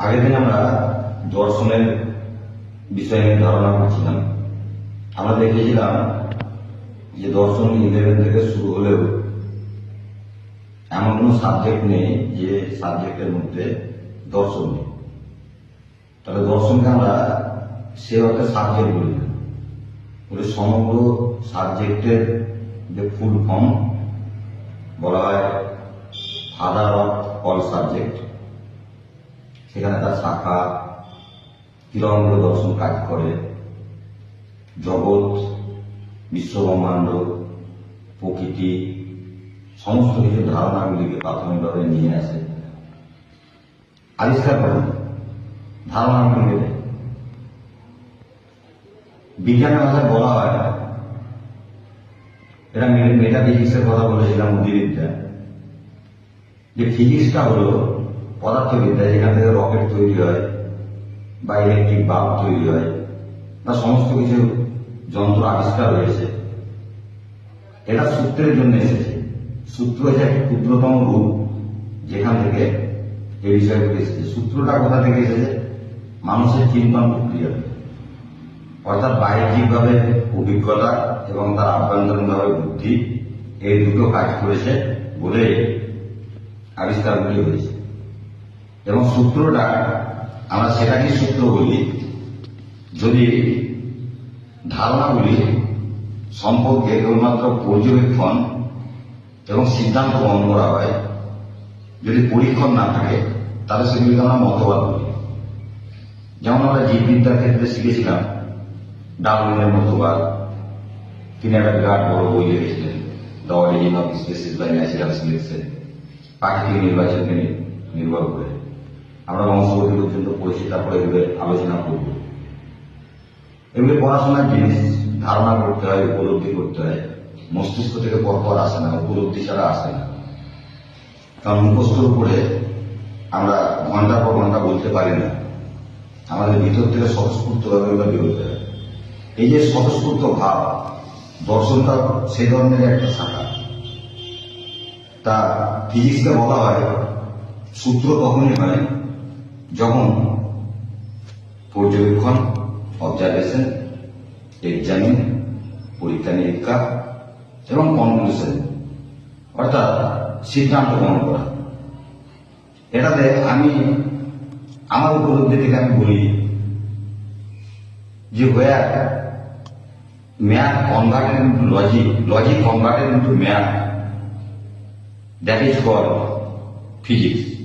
আগের দিন আমরা দর্শনের বিষয় নিয়ে ধারণা করছিলাম। আমরা দেখেছিলাম যে দর্শন ইলেভেন থেকে শুরু হলেও এমন কোনো সাবজেক্ট নেই যে সাবজেক্টের মধ্যে দর্শন নেই। তাহলে দর্শনকে আমরা সে অর্থে সাবজেক্ট বলি না। বলে সমগ্র সাবজেক্টের যে ফুল ফর্ম বলা হয় ফাদার অফ অল সাবজেক্ট সেখানে তার শাখা কীরকম দর্শন কাজ করে জগৎ, বিশ্বব্রহ্মাণ্ড, প্রকৃতি, সমস্ত কিছু ধারণাগুলিকে প্রাথমিকভাবে নিয়ে আসে আবিষ্কার করেন ধারণাগুলিকে দেয়। বিজ্ঞানের ভাষায় বলা হয়, এটা মেটা ফিজিক্সের কথা বলেছিলাম বুদ্ধিবিদ্যা যে ফিজিক্সটা হলো পদার্থবিদ্যা, যেখান থেকে রকেট তৈরি হয় বা ইলেকট্রিক বাল্ব তৈরি হয়, বা সমস্ত কিছু যন্ত্র আবিষ্কার হয়েছে, এটা সূত্রের জন্য এসেছে। সূত্র হচ্ছে একটি ক্ষুদ্রতম রূপ যেখান থেকে এই বিষয়গুলো এসেছে। সূত্রটা কোথা থেকে এসেছে? মানুষের চিন্তন প্রক্রিয়া অর্থাৎ বাহ্যিকভাবে অভিজ্ঞতা এবং তার আভ্যন্তরীণভাবে বুদ্ধি এই দুটো কাজ করেছে বলে আবিষ্কারগুলি হয়েছে। এবং সূত্রটা আমরা সেটাকেই সূত্র বলি। যদি ধারণাগুলি সম্পর্কে কেবলমাত্র পর্যবেক্ষণ এবং সিদ্ধান্ত গ্রহণ করা হয়, যদি পরীক্ষণ না থাকে, তাহলে সেগুলিকে আমরা মতবাদ বলি। যেমন আমরা জীববিদ্যার ক্ষেত্রে শিখেছিলাম, ডারউইনের মতবাদ। তিনি একটা বিরাট বড় বই লিখেছিলেন the origin of species by natural selection প্রাকৃতিক নির্বাচনকে নির্ভর করে। আমরা বংশগতি পর্যন্ত পড়েছি তারপরে এগুলো আলোচনা করব। এগুলি পড়াশোনার জিনিস ধারণা করতে হয়, উপলব্ধি করতে হয়। মস্তিষ্ক থেকে পরপর আসে না, উপলব্ধি ছাড়া আসে না। কারণ মুখস্থর উপরে আমরা ঘণ্টার পর ঘণ্টা বলতে পারি না। আমাদের ভিতর থেকে স্বতঃস্ফূর্তভাবে ওগুলো বেরোতে হয়। এই যে স্বতঃস্ফূর্ত ভাব দর্শনটা সেই ধরনের একটা শাখা। তা ফিজিক্সকে বলা হয়, সূত্র তখনই হয় যখন পর্যবেক্ষণ অবজারভেশন এক্সামিন পরীক্ষা নিরীক্ষা এবং কনক্লুশন অর্থাৎ সিদ্ধান্ত গ্রহণ করা এটাতে আমি আমার উপলব্ধি থেকে আমি বলি যে where math converted into logic, logic converted into math, that is called physics.